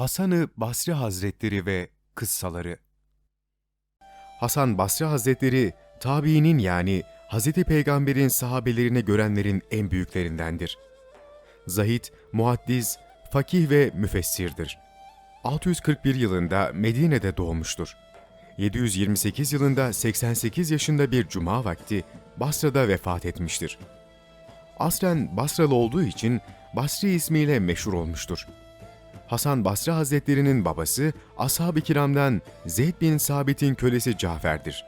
Hasan-ı Basri Hazretleri ve Kıssaları Hasan Basri Hazretleri, tabiinin yani Hz. Peygamber'in sahabelerini görenlerin en büyüklerindendir. Zahid, muhaddis, fakih ve müfessirdir. 641 yılında Medine'de doğmuştur. 728 yılında 88 yaşında bir cuma vakti Basra'da vefat etmiştir. Aslen Basralı olduğu için Basri ismiyle meşhur olmuştur. Hasan Basri Hazretleri'nin babası ashab-ı kiramdan Zeyd bin Sabit'in kölesi Cafer'dir.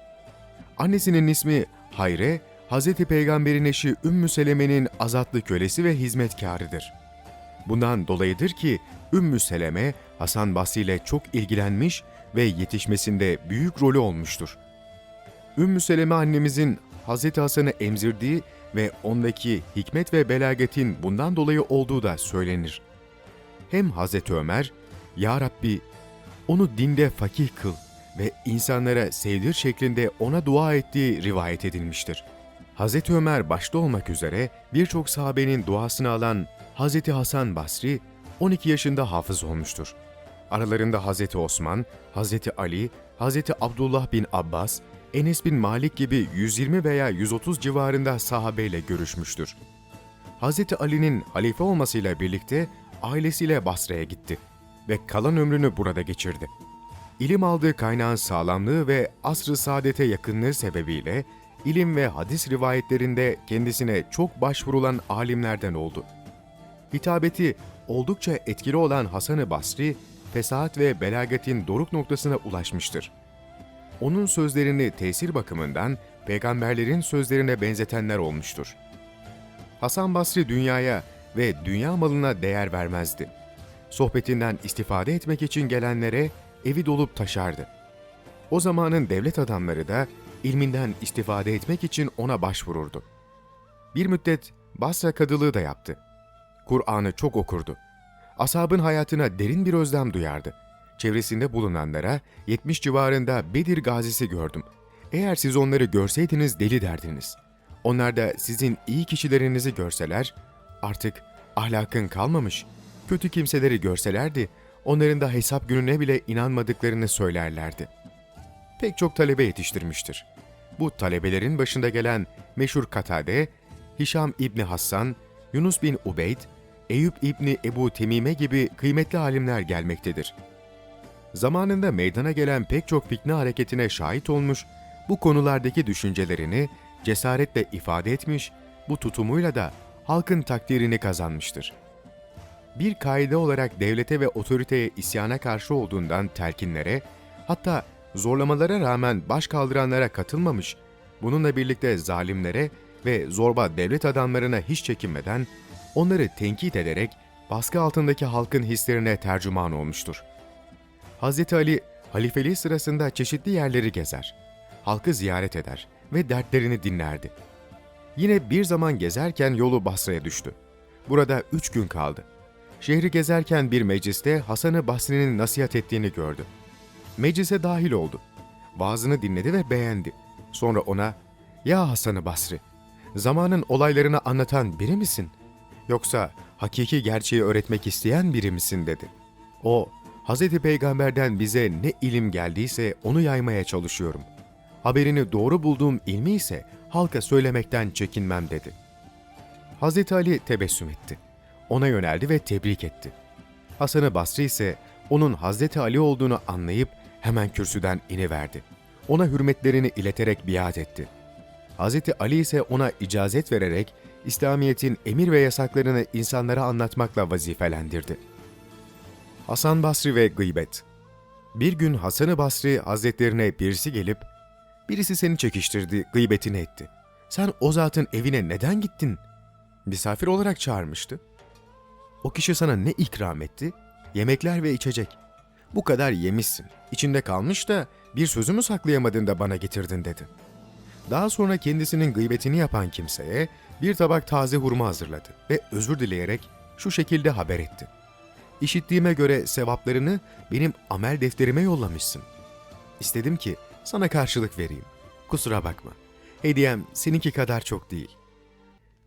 Annesinin ismi Hayre, Hz. Peygamber'in eşi Ümmü Seleme'nin azatlı kölesi ve hizmetkarıdır. Bundan dolayıdır ki Ümmü Seleme, Hasan Basri ile çok ilgilenmiş ve yetişmesinde büyük rolü olmuştur. Ümmü Seleme annemizin Hz. Hasan'ı emzirdiği ve ondaki hikmet ve belagetin bundan dolayı olduğu da söylenir. Hem Hazreti Ömer, Ya Rabbi onu dinde fakih kıl ve insanlara sevdir şeklinde ona dua ettiği rivayet edilmiştir. Hazreti Ömer başta olmak üzere birçok sahabenin duasını alan Hazreti Hasan Basri 12 yaşında hafız olmuştur. Aralarında Hazreti Osman, Hazreti Ali, Hazreti Abdullah bin Abbas, Enes bin Malik gibi 120 veya 130 civarında sahabeyle görüşmüştür. Hazreti Ali'nin halife olmasıyla birlikte ailesiyle Basra'ya gitti ve kalan ömrünü burada geçirdi. İlim aldığı kaynağın sağlamlığı ve asr-ı saadete yakınlığı sebebiyle ilim ve hadis rivayetlerinde kendisine çok başvurulan alimlerden oldu. Hitabeti oldukça etkili olan Hasan-ı Basri, fesahat ve belagatin doruk noktasına ulaşmıştır. Onun sözlerini tesir bakımından peygamberlerin sözlerine benzetenler olmuştur. Hasan Basri dünyaya ve dünya malına değer vermezdi. Sohbetinden istifade etmek için gelenlere evi dolup taşardı. O zamanın devlet adamları da ilminden istifade etmek için ona başvururdu. Bir müddet Basra kadılığı da yaptı. Kur'an'ı çok okurdu. Ashabın hayatına derin bir özlem duyardı. Çevresinde bulunanlara 70 civarında Bedir gazisi gördüm. Eğer siz onları görseydiniz deli derdiniz. Onlar da sizin iyi kişilerinizi görseler, artık ahlakın kalmamış, kötü kimseleri görselerdi, onların da hesap gününe bile inanmadıklarını söylerlerdi. Pek çok talebe yetiştirmiştir. Bu talebelerin başında gelen meşhur Katade, Hişam İbni Hassan, Yunus bin Ubeyd, Eyüp İbni Ebu Temime gibi kıymetli alimler gelmektedir. Zamanında meydana gelen pek çok fitne hareketine şahit olmuş, bu konulardaki düşüncelerini cesaretle ifade etmiş, bu tutumuyla da halkın takdirini kazanmıştır. Bir kaide olarak devlete ve otoriteye isyana karşı olduğundan telkinlere, hatta zorlamalara rağmen baş kaldıranlara katılmamış, bununla birlikte zalimlere ve zorba devlet adamlarına hiç çekinmeden onları tenkit ederek baskı altındaki halkın hislerine tercüman olmuştur. Hz. Ali, halifeliği sırasında çeşitli yerleri gezer, halkı ziyaret eder ve dertlerini dinlerdi. Yine bir zaman gezerken yolu Basra'ya düştü. Burada üç gün kaldı. Şehri gezerken bir mecliste Hasan-ı Basri'nin nasihat ettiğini gördü. Meclise dahil oldu. Vaazını dinledi ve beğendi. Sonra ona, ''Ya Hasan-ı Basri, zamanın olaylarını anlatan biri misin? Yoksa hakiki gerçeği öğretmek isteyen biri misin?'' dedi. O, Hz. Peygamber'den bize ne ilim geldiyse onu yaymaya çalışıyorum. Haberini doğru bulduğum ilmi ise halka söylemekten çekinmem dedi. Hz. Ali tebessüm etti. Ona yöneldi ve tebrik etti. Hasan-ı Basri ise onun Hz. Ali olduğunu anlayıp hemen kürsüden iniverdi. Ona hürmetlerini ileterek biat etti. Hz. Ali ise ona icazet vererek İslamiyet'in emir ve yasaklarını insanlara anlatmakla vazifelendirdi. Hasan Basri ve Gıybet Bir gün Hasan-ı Basri hazretlerine birisi gelip, birisi seni çekiştirdi, gıybetini etti. Sen o zatın evine neden gittin? Misafir olarak çağırmıştı. O kişi sana ne ikram etti? Yemekler ve içecek. Bu kadar yemişsin. İçinde kalmış da bir sözümü saklayamadın da bana getirdin dedi. Daha sonra kendisinin gıybetini yapan kimseye bir tabak taze hurma hazırladı ve özür dileyerek şu şekilde haber etti. İşittiğime göre sevaplarını benim amel defterime yollamışsın. İstedim ki sana karşılık vereyim. Kusura bakma. Hediyem seninki kadar çok değil.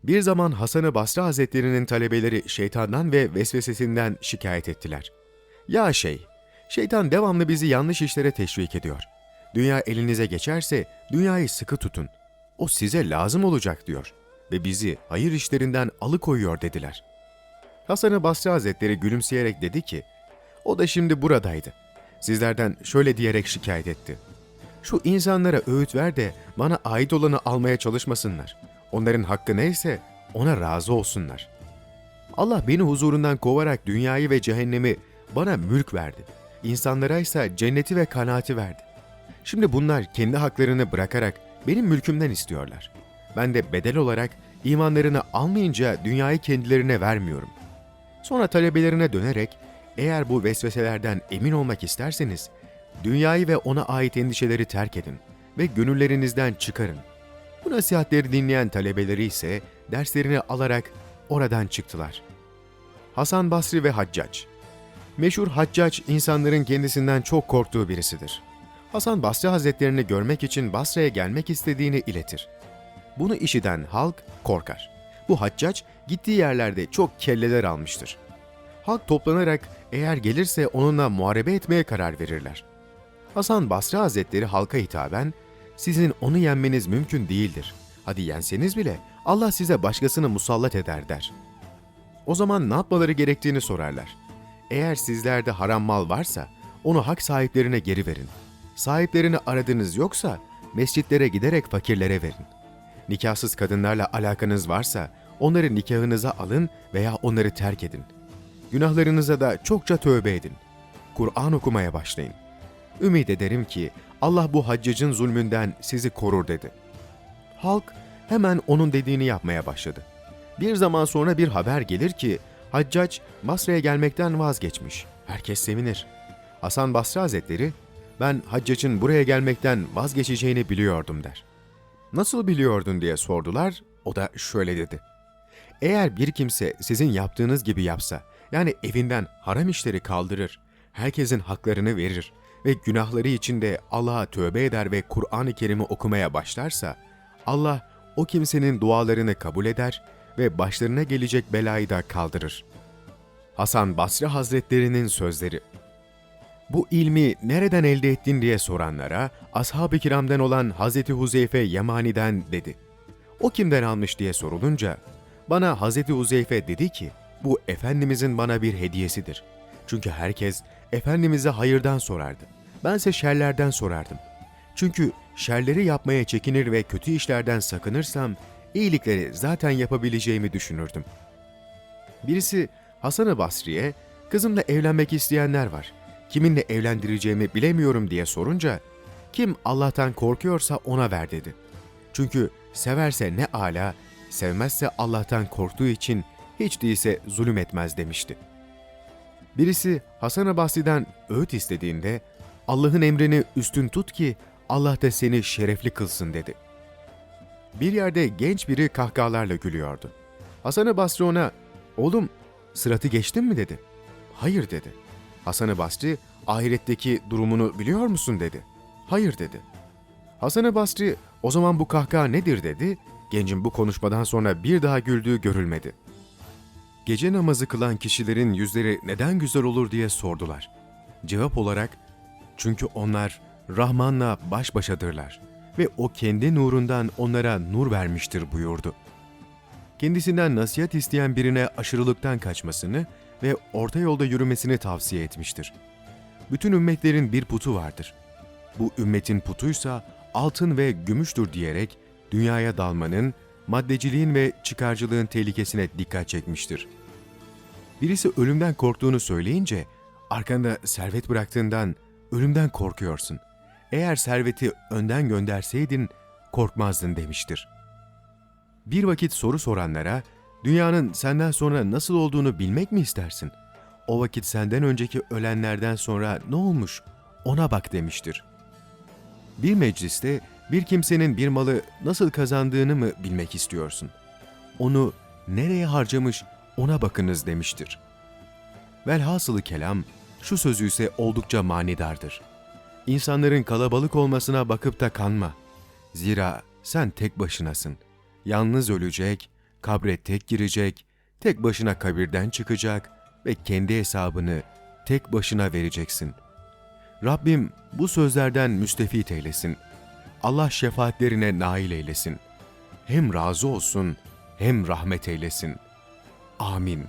Bir zaman Hasan-ı Basri Hazretleri'nin talebeleri şeytandan ve vesvesesinden şikayet ettiler. Ya şey, şeytan devamlı bizi yanlış işlere teşvik ediyor. Dünya elinize geçerse dünyayı sıkı tutun. O size lazım olacak diyor ve bizi hayır işlerinden alıkoyuyor dediler. Hasan-ı Basri Hazretleri gülümseyerek dedi ki, o da şimdi buradaydı. Sizlerden şöyle diyerek şikayet etti. Şu insanlara öğüt ver de bana ait olanı almaya çalışmasınlar. Onların hakkı neyse ona razı olsunlar. Allah beni huzurundan kovarak dünyayı ve cehennemi bana mülk verdi. İnsanlara ise cenneti ve kanaati verdi. Şimdi bunlar kendi haklarını bırakarak benim mülkümden istiyorlar. Ben de bedel olarak imanlarını almayınca dünyayı kendilerine vermiyorum. Sonra talebelerine dönerek eğer bu vesveselerden emin olmak isterseniz dünyayı ve ona ait endişeleri terk edin ve gönüllerinizden çıkarın. Bu nasihatleri dinleyen talebeleri ise derslerini alarak oradan çıktılar. Hasan Basri ve Haccac Meşhur Haccac insanların kendisinden çok korktuğu birisidir. Hasan Basri Hazretlerini görmek için Basra'ya gelmek istediğini iletir. Bunu işiten halk korkar. Bu Haccac gittiği yerlerde çok kelleler almıştır. Halk toplanarak eğer gelirse onunla muharebe etmeye karar verirler. Hasan Basri Hazretleri halka hitaben, sizin onu yenmeniz mümkün değildir. Hadi yenseniz bile Allah size başkasını musallat eder der. O zaman ne yapmaları gerektiğini sorarlar. Eğer sizlerde haram mal varsa onu hak sahiplerine geri verin. Sahiplerini aradığınız yoksa mescitlere giderek fakirlere verin. Nikahsız kadınlarla alakanız varsa onları nikahınıza alın veya onları terk edin. Günahlarınıza da çokça tövbe edin. Kur'an okumaya başlayın. Ümid ederim ki Allah bu haccacın zulmünden sizi korur dedi. Halk hemen onun dediğini yapmaya başladı. Bir zaman sonra bir haber gelir ki Haccac Basra'ya gelmekten vazgeçmiş. Herkes sevinir. Hasan Basri Hazretleri, ben Haccac'ın buraya gelmekten vazgeçeceğini biliyordum der. Nasıl biliyordun diye sordular, o da şöyle dedi. Eğer bir kimse sizin yaptığınız gibi yapsa, yani evinden haram işleri kaldırır, herkesin haklarını verir ve günahları için de Allah'a tövbe eder ve Kur'an-ı Kerim'i okumaya başlarsa, Allah o kimsenin dualarını kabul eder ve başlarına gelecek belayı da kaldırır. Hasan Basri Hazretlerinin sözleri bu ilmi nereden elde ettin diye soranlara ashab-ı kiramdan olan Hazreti Huzeyfe Yemani'den dedi. O kimden almış diye sorulunca bana Hazreti Huzeyfe dedi ki bu Efendimizin bana bir hediyesidir. Çünkü herkes Efendimiz'e hayırdan sorardı. Bense şerlerden sorardım. Çünkü şerleri yapmaya çekinir ve kötü işlerden sakınırsam iyilikleri zaten yapabileceğimi düşünürdüm. Birisi Hasan-ı Basri'ye kızımla evlenmek isteyenler var. Kiminle evlendireceğimi bilemiyorum diye sorunca kim Allah'tan korkuyorsa ona ver dedi. Çünkü severse ne ala, sevmezse Allah'tan korktuğu için hiç değilse zulüm etmez demişti. Birisi Hasan-ı Basri'den öğüt istediğinde Allah'ın emrini üstün tut ki Allah da seni şerefli kılsın dedi. Bir yerde genç biri kahkahalarla gülüyordu. Hasan-ı Basri ona, oğlum sıratı geçtin mi dedi. Hayır dedi. Hasan-ı Basri, ahiretteki durumunu biliyor musun dedi. Hayır dedi. Hasan-ı Basri, o zaman bu kahkaha nedir dedi. Gencin bu konuşmadan sonra bir daha güldüğü görülmedi. Gece namazı kılan kişilerin yüzleri neden güzel olur diye sordular. Cevap olarak, çünkü onlar Rahman'la baş başadırlar ve o kendi nurundan onlara nur vermiştir buyurdu. Kendisinden nasihat isteyen birine aşırılıktan kaçmasını ve orta yolda yürümesini tavsiye etmiştir. Bütün ümmetlerin bir putu vardır. Bu ümmetin putuysa altın ve gümüştür diyerek dünyaya dalmanın, maddeciliğin ve çıkarcılığın tehlikesine dikkat çekmiştir. Birisi ölümden korktuğunu söyleyince, arkanda servet bıraktığından ölümden korkuyorsun. Eğer serveti önden gönderseydin korkmazdın demiştir. Bir vakit soru soranlara, dünyanın senden sonra nasıl olduğunu bilmek mi istersin? O vakit senden önceki ölenlerden sonra ne olmuş ona bak demiştir. Bir mecliste bir kimsenin bir malı nasıl kazandığını mı bilmek istiyorsun? Onu nereye harcamış ona bakınız demiştir. Velhasılı kelam, şu sözü ise oldukça manidardır. İnsanların kalabalık olmasına bakıp da kanma. Zira sen tek başınasın. Yalnız ölecek, kabre tek girecek, tek başına kabirden çıkacak ve kendi hesabını tek başına vereceksin. Rabbim bu sözlerden müstefit eylesin. Allah şefaatlerine nail eylesin. Hem razı olsun hem rahmet eylesin. Amin.